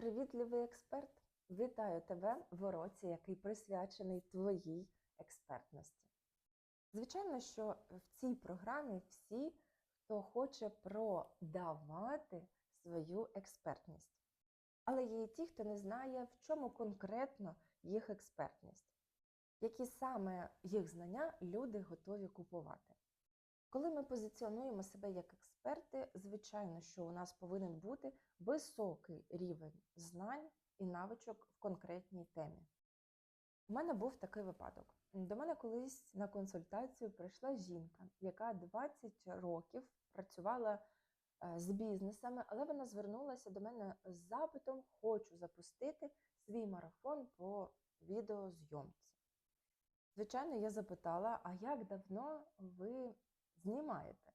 Привітливий експерт! Вітаю тебе в уроці, який присвячений твоїй експертності. Звичайно, що в цій програмі всі, хто хоче продавати свою експертність. Але є і ті, хто не знає, в чому конкретно їх експертність, які саме їх знання люди готові купувати. Коли ми позиціонуємо себе як експерти, звичайно, що у нас повинен бути високий рівень знань і навичок в конкретній темі. У мене був такий випадок. До мене колись на консультацію прийшла жінка, яка 20 років працювала е, з бізнесами, але вона звернулася до мене з запитом: хочу запустити свій марафон по відеозйомці. Звичайно, я запитала, а як давно ви знімаєте?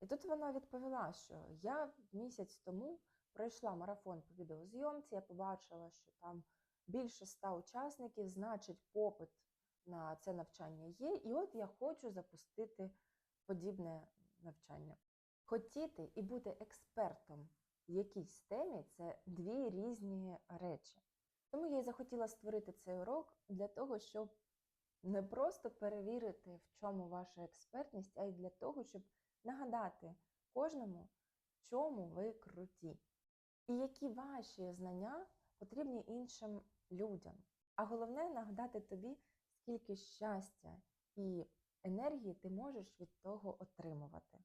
І тут вона відповіла, що я місяць тому пройшла марафон по відеозйомці, я побачила, що там більше ста учасників, значить, попит на це навчання є, і от я хочу запустити подібне навчання. Хотіти і бути експертом в якійсь темі це дві різні речі. Тому я й захотіла створити цей урок для того, щоб не просто перевірити, в чому ваша експертність, а й для того, щоб нагадати кожному, в чому ви круті, і які ваші знання потрібні іншим людям. А головне нагадати тобі, скільки щастя і енергії ти можеш від того отримувати.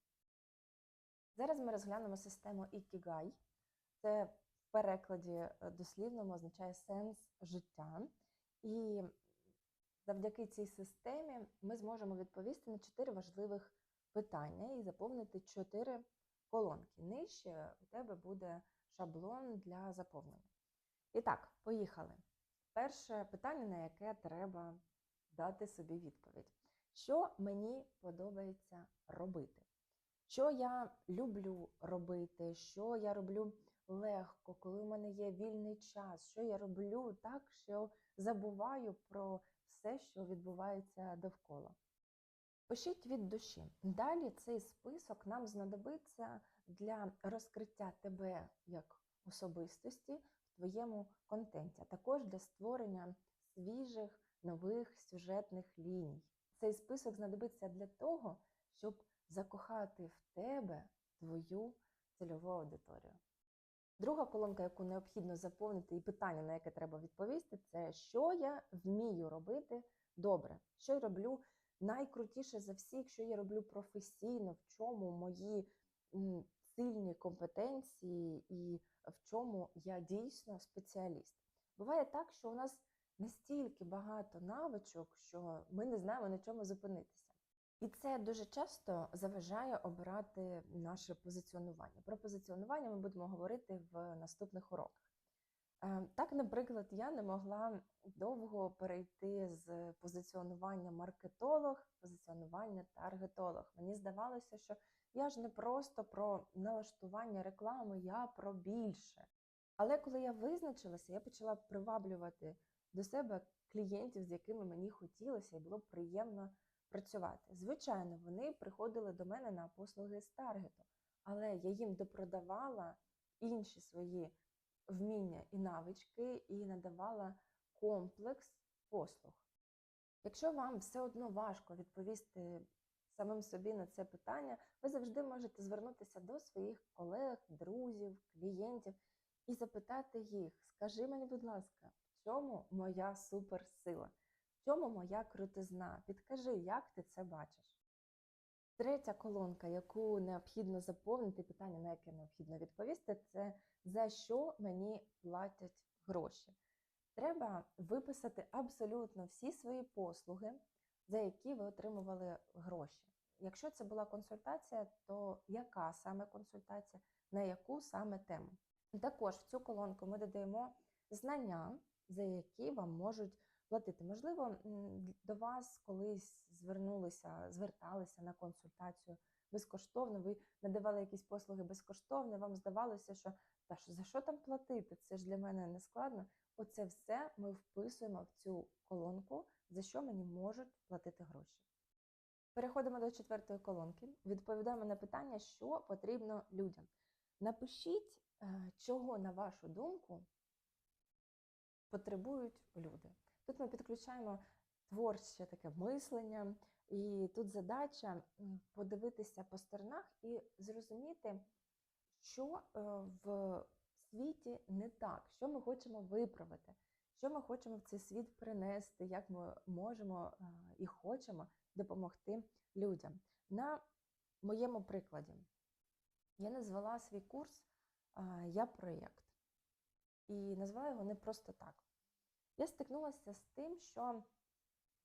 Зараз ми розглянемо систему Ikigai. Це в перекладі е, дослівному означає сенс життя. І завдяки цій системі ми зможемо відповісти на чотири важливих питання і заповнити чотири колонки. Нижче у тебе буде шаблон для заповнення. І так, поїхали. Перше питання, на яке треба дати собі відповідь. Що мені подобається робити? Що я люблю робити, що я роблю легко, коли в мене є вільний час, що я роблю так, що забуваю про все, що відбувається довкола. Пишіть від душі. Далі цей список нам знадобиться для розкриття тебе як особистості в твоєму контенті, а також для створення свіжих нових сюжетних ліній. Цей список знадобиться для того, щоб закохати в тебе твою цільову аудиторію. Друга колонка, яку необхідно заповнити, і питання, на яке треба відповісти, це що я вмію робити добре, що я роблю найкрутіше за всіх, що я роблю професійно, в чому мої сильні компетенції і в чому я дійсно спеціаліст. Буває так, що у нас настільки багато навичок, що ми не знаємо на чому зупинитися. І це дуже часто заважає обирати наше позиціонування. Про позиціонування ми будемо говорити в наступних уроках. Е, так, наприклад, я не могла довго перейти з позиціонування маркетолог, позиціонування таргетолог. Мені здавалося, що я ж не просто про налаштування реклами, я про більше. Але коли я визначилася, я почала приваблювати до себе клієнтів, з якими мені хотілося і було приємно працювати. Звичайно, вони приходили до мене на послуги з таргету, але я їм допродавала інші свої вміння і навички і надавала комплекс послуг. Якщо вам все одно важко відповісти самим собі на це питання, ви завжди можете звернутися до своїх колег, друзів, клієнтів і запитати їх: скажи мені, будь ласка, в чому моя суперсила? В чому моя крутизна? Підкажи, як ти це бачиш? Третя колонка, яку необхідно заповнити, питання, на яке необхідно відповісти, це за що мені платять гроші. Треба виписати абсолютно всі свої послуги, за які ви отримували гроші. Якщо це була консультація, то яка саме консультація, на яку саме тему? Також в цю колонку ми додаємо знання, за які вам можуть платити. Можливо, до вас колись звернулися, зверталися на консультацію безкоштовно, ви надавали якісь послуги безкоштовно, вам здавалося, що та за що там платити? Це ж для мене не складно. Оце все ми вписуємо в цю колонку, за що мені можуть платити гроші. Переходимо до четвертої колонки. Відповідаємо на питання, що потрібно людям. Напишіть е, чого, на вашу думку, потребують люди. Тут ми підключаємо творче таке мислення, і тут задача подивитися по сторонах і зрозуміти, що е, в світі не так, що ми хочемо виправити, що ми хочемо в цей світ принести, як ми можемо е, і хочемо допомогти людям. На моєму прикладі я назвала свій курс Я проєкт. І назвала його не просто так. Я стикнулася з тим, що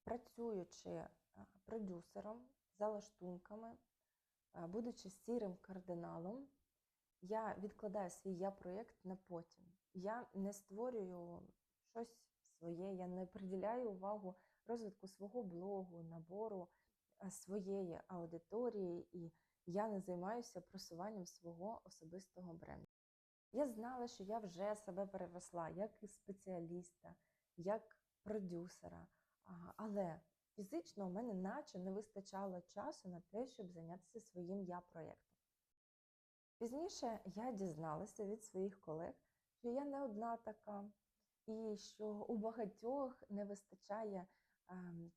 працюючи продюсером за лаштунками, будучи сірим кардиналом, я відкладаю свій я проєкт на потім. Я не створюю щось своє, я не приділяю увагу розвитку свого блогу, набору своєї аудиторії, і я не займаюся просуванням свого особистого бренду. Я знала, що я вже себе переросла як спеціаліста, як продюсера, але фізично у мене наче не вистачало часу на те, щоб зайнятися своїм я проєктом. Пізніше я дізналася від своїх колег, що я не одна така, і що у багатьох не вистачає ем,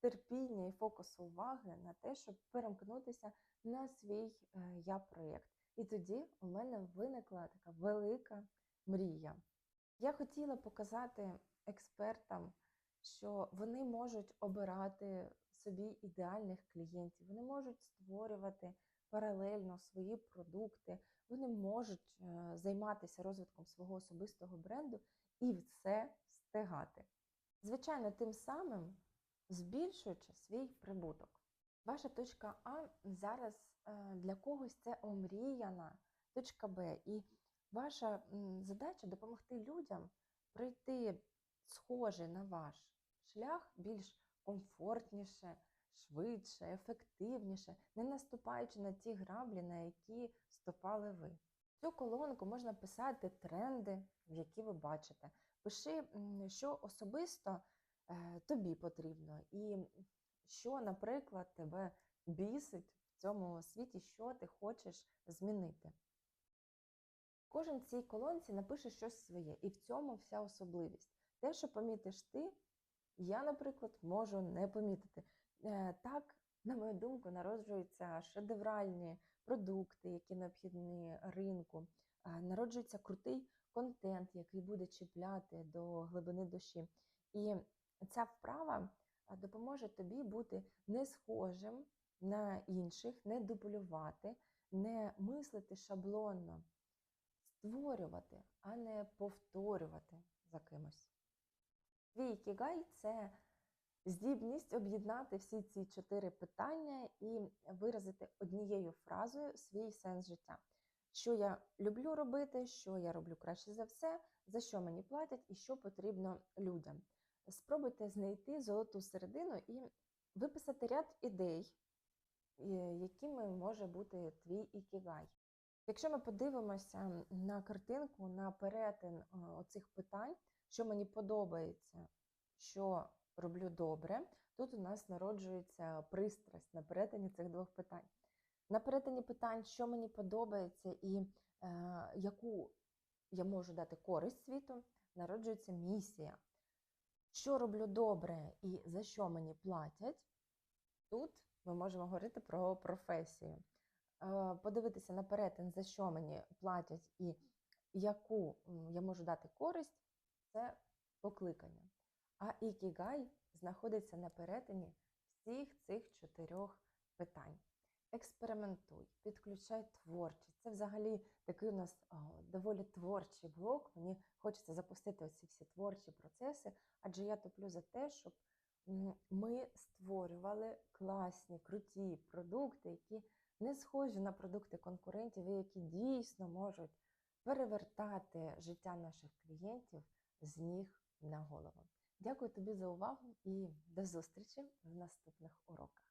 терпіння і фокусу уваги на те, щоб перемкнутися на свій е, я проєкт. І тоді у мене виникла така велика мрія. Я хотіла показати експертам, що вони можуть обирати собі ідеальних клієнтів, вони можуть створювати паралельно свої продукти, вони можуть е, займатися розвитком свого особистого бренду і все встигати. Звичайно, тим самим збільшуючи свій прибуток. Ваша точка А зараз е, для когось це омріяна точка Б. І ваша задача допомогти людям пройти схожий на ваш шлях більш комфортніше, швидше, ефективніше, не наступаючи на ті граблі, на які ступали ви. В цю колонку можна писати тренди, які ви бачите. Пиши, що особисто е, тобі потрібно, і що, наприклад, тебе бісить в цьому світі, що ти хочеш змінити. Кожен в цій колонці напише щось своє, і в цьому вся особливість. Те, що помітиш ти, я, наприклад, можу не помітити. Е, Так, на мою думку, народжуються шедевральні продукти, які необхідні ринку, Е, народжується крутий контент, який буде чіпляти до глибини душі. І ця вправа допоможе тобі бути не схожим на інших, не дублювати, не мислити шаблонно, створювати, а не повторювати за кимось. Твій ікігай – це здібність об'єднати всі ці чотири питання і виразити однією фразою свій сенс життя. Що я люблю робити, що я роблю краще за все, за що мені платять і що потрібно людям. Спробуйте знайти золоту середину і виписати ряд ідей, е, якими може бути твій ікігай. Якщо ми подивимося на картинку, на перетин е, оцих питань, що мені подобається, що роблю добре, тут у нас народжується пристрасть на перетині цих двох питань. На перетині питань, що мені подобається і е, яку я можу дати користь світу, народжується місія. Що роблю добре і за що мені платять, тут ми можемо говорити про професію. Е, Подивитися на перетин, за що мені платять і яку я можу дати користь, це покликання. А ікігай знаходиться на перетині всіх цих чотирьох питань. Експериментуй, підключай творчість. Це взагалі такий у нас о, доволі творчий блок. Мені хочеться запустити оці всі творчі процеси, адже я топлю за те, щоб ми створювали класні, круті продукти, які не схожі на продукти конкурентів, і які дійсно можуть перевертати життя наших клієнтів з ніг на голову. Дякую тобі за увагу і до зустрічі в наступних уроках.